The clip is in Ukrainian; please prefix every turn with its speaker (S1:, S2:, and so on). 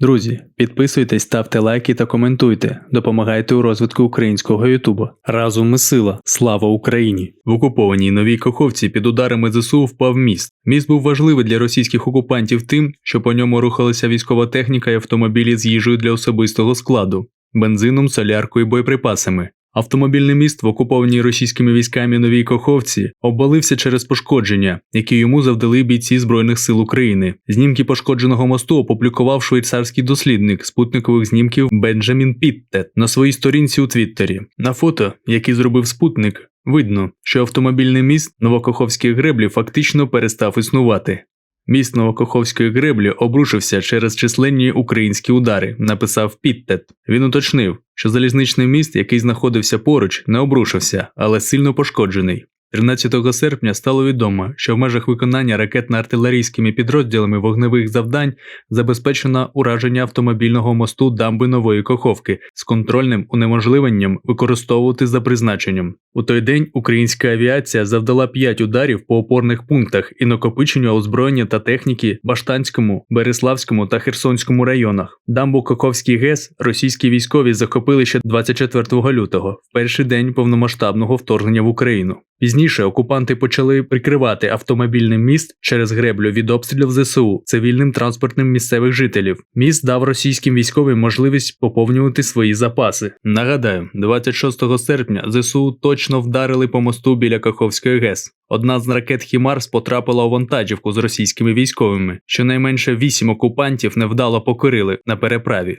S1: Друзі, підписуйтесь, ставте лайки та коментуйте. Допомагайте у розвитку українського Ютуба. Разом ми сила. Слава Україні! В окупованій новій Каховці під ударами ЗСУ впав міст. Міст був важливий для російських окупантів тим, що по ньому рухалася військова техніка і автомобілі з їжею для особистого складу, бензином, соляркою і боєприпасами. Автомобільний міст в окупованій російськими військами Новій Каховці обвалився через пошкодження, які йому завдали бійці Збройних сил України. Знімки пошкодженого мосту опублікував швейцарський дослідник спутникових знімків Бенджамін Піттет на своїй сторінці у Твіттері. На фото, які зробив спутник, видно, що автомобільний міст Новокаховських греблі фактично перестав існувати. Міст Новокоховської греблі обрушився через численні українські удари, написав Піттет. Він уточнив, що залізничний міст, який знаходився поруч, не обрушився, але сильно пошкоджений. 13 серпня стало відомо, що в межах виконання ракетно-артилерійськими підрозділами вогневих завдань забезпечено ураження автомобільного мосту дамби Нової Каховки з контрольним унеможливленням використовувати за призначенням. У той день українська авіація завдала 5 ударів по опорних пунктах і накопиченню озброєння та техніки Баштанському, Береславському та Херсонському районах. Дамбу Каховський ГЕС російські військові захопили ще 24 лютого, в перший день повномасштабного вторгнення в Україну. Пізніше окупанти почали прикривати автомобільний міст через греблю від обстрілів ЗСУ цивільним транспортним місцевих жителів. Міст дав російським військовим можливість поповнювати свої запаси. Нагадаю, 26 серпня ЗСУ точно вдарили по мосту біля Каховської ГЕС. Одна з ракет Хімарс потрапила у вантажівку з російськими військовими. Щонайменше вісім окупантів невдало покорили на переправі.